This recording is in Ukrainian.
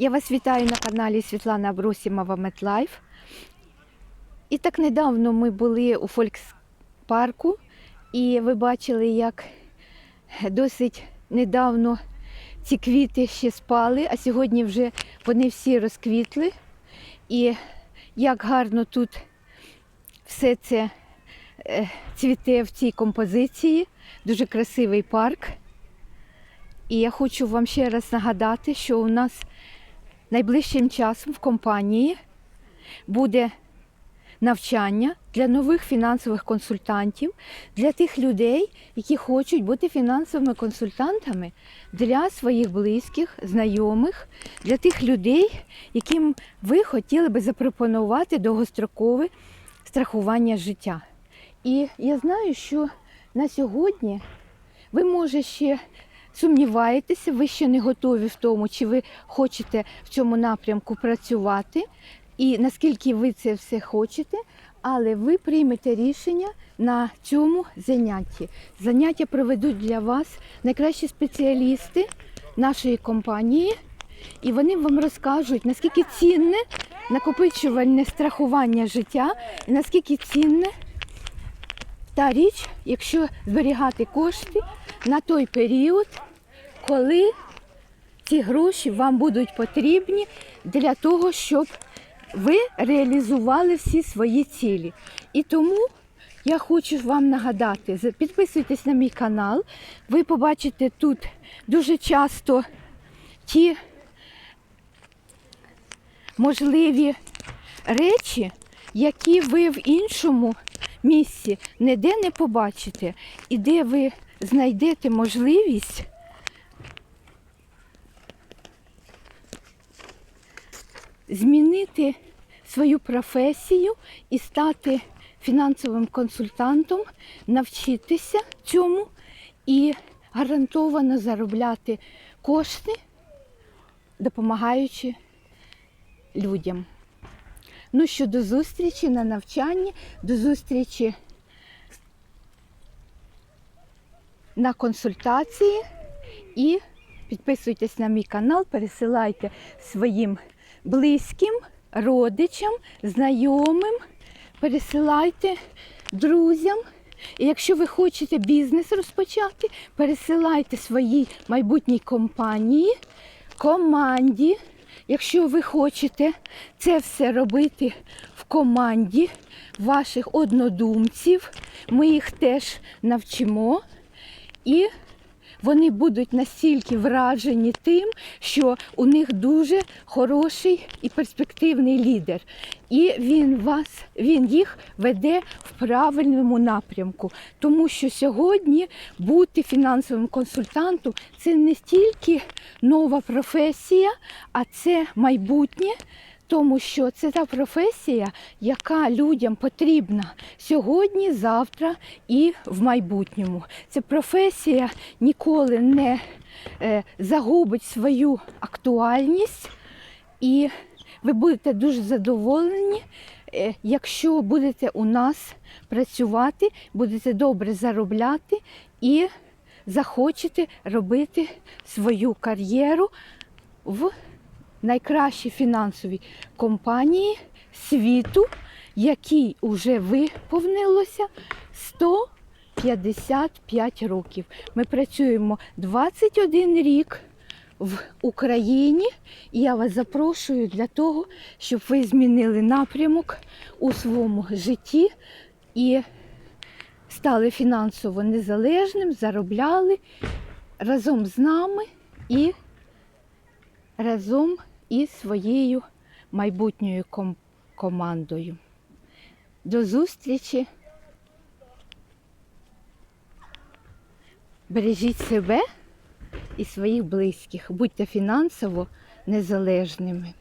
Я вас вітаю на каналі Світлана Абросімова Метлайф. І так недавно ми були у Фолькспарку, і ви бачили, як досить недавно ці квіти ще спали, а сьогодні вже вони всі розквітли. І як гарно тут все це е, цвіте в цій композиції. Дуже красивий парк. І я хочу вам ще раз нагадати, що у нас найближчим часом в компанії буде навчання для нових фінансових консультантів, для тих людей, які хочуть бути фінансовими консультантами для своїх близьких, знайомих, для тих людей, яким ви хотіли би запропонувати довгострокове страхування життя. І я знаю, що на сьогодні ви може ще сумніваєтеся, ви ще не готові в тому, чи ви хочете в цьому напрямку працювати, і наскільки ви це все хочете, але ви приймете рішення на цьому занятті. Заняття проведуть для вас найкращі спеціалісти нашої компанії, і вони вам розкажуть, наскільки цінне накопичувальне страхування життя, і наскільки цінне та річ, якщо зберігати кошти на той період, коли ці гроші вам будуть потрібні для того, щоб ви реалізували всі свої цілі. І тому я хочу вам нагадати, підписуйтесь на мій канал, ви побачите тут дуже часто ті можливі речі, які ви в іншому місці ніде не побачите, і де ви знайдете можливість змінити свою професію і стати фінансовим консультантом, навчитися цьому і гарантовано заробляти кошти, допомагаючи людям. Ну що, до зустрічі на навчанні, до зустрічі на консультації і підписуйтесь на мій канал, пересилайте своїм близьким, родичам, знайомим, пересилайте друзям. І якщо ви хочете бізнес розпочати, пересилайте своїй майбутній компанії, команді. Якщо ви хочете це все робити в команді ваших однодумців, ми їх теж навчимо. І вони будуть настільки вражені тим, що у них дуже хороший і перспективний лідер. І він вас, він їх веде в правильному напрямку. Тому що сьогодні бути фінансовим консультантом це не стільки нова професія, а це майбутнє. Тому що це та професія, яка людям потрібна сьогодні, завтра і в майбутньому. Ця професія ніколи не е, загубить свою актуальність, і ви будете дуже задоволені, е, якщо будете у нас працювати, будете добре заробляти і захочете робити свою кар'єру в найкращій фінансовій компанії світу, якій вже виповнилося 155 років. Ми працюємо 21 рік в Україні, і я вас запрошую для того, щоб ви змінили напрямок у своєму житті і стали фінансово незалежним, заробляли разом з нами і разом із своєю майбутньою ком- командою. До зустрічі. Бережіть себе і своїх близьких, будьте фінансово незалежними.